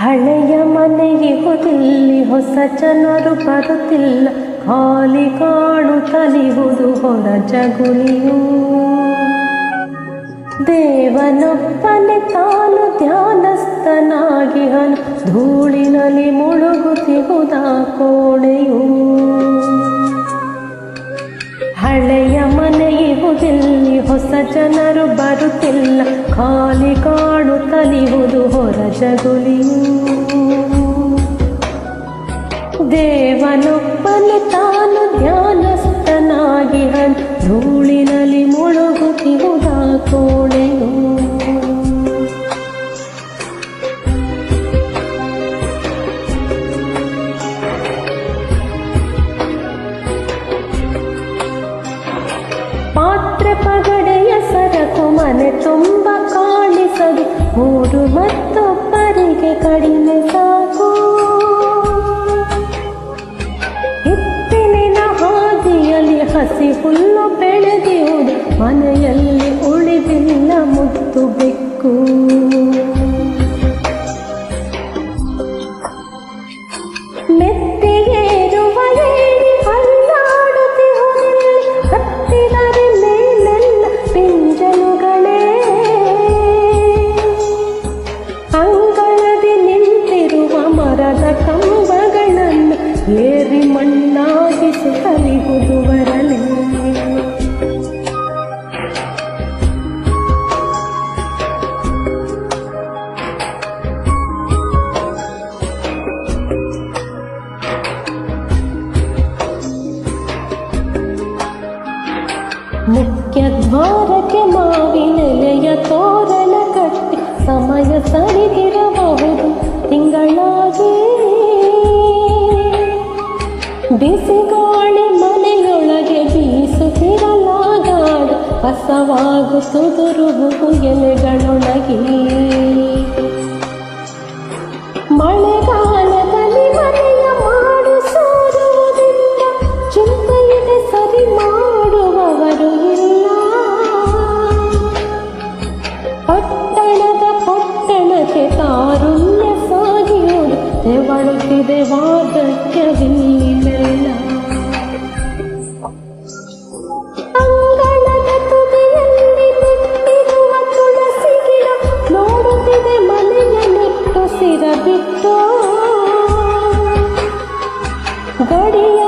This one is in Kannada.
ಹಳೆಯ ಮನೆಯಿಹುದಿಲ್ಲಿ ಹೊಸ ಜನರು ಬರುತ್ತಿಲ್ಲ. ಖಾಲಿ ಕಾಣುತ್ತಲಿಹುದು ಹೊರ ಜಗುಲಿಯು ದೇವನೊಪ್ಪನೆ ತಾನು ಧ್ಯಾನಸ್ಥನಾಗಿ ಹನು ಧೂಳಿನಲ್ಲಿ ಮುಳುಗುತ್ತಿಹುದ ಕೋಣೆಯು. ಜನರು ಬರುತ್ತಿಲ್ಲ ಖಾಲಿ ಕಾಣುತ್ತಲಿಹುದು ಹೊರ ಜಗುಲಿಯು ದೇವನೊಬ್ಬನು ತಾನು ಧ್ಯಾನಸ್ಥನಾಗಿ ಮತ್ತೊಬ್ಬರಿಗೆ ಕಡಿಮೆ ಸಾಕು. ಹಿತ್ತಿನ ಹಾದಿಯಲ್ಲಿ ಹಸಿ ಹುಲ್ಲು ಬೆಳೆದಿರುವುದು ಮನೆಯಲ್ಲಿ ಉಳಿದಿಲ್ಲ ಮುತ್ತು ಮುಖ್ಯ ದ್ವಾರಕ್ಕೆ ಮಾವಿನೆಲೆಯ ತೋರಣ ಕಟ್ಟಿ ಸಮಯ ಸರಿದಿರಬಹುದು ತಿಂಗಳಾಗಿ. ಬಿಸಿಗಾಳಿ ಮನೆಯೊಳಗೆ ಬೀಸುತ್ತಿರಲಾಗಾಡು ಕಸವಾಗುತ್ತುದುರುವುದು ಎಲೆಗಳೊಳಗೆ. ತೆವಳುತ್ತಿದೆ ವಾದಕ್ಯವಿಲ್ಲ ಅಂಗಳದ ತುದಿಯಲ್ಲಿ ನೆಟ್ಟಿರುವ ತುಳಸಿ ಗಿಡ ನೋಡುತ್ತಿದೆ ಮನೆಯ ನೆಟ್ಟು ಸಿರ ಬಿಟ್ಟು ಗಡಿಯ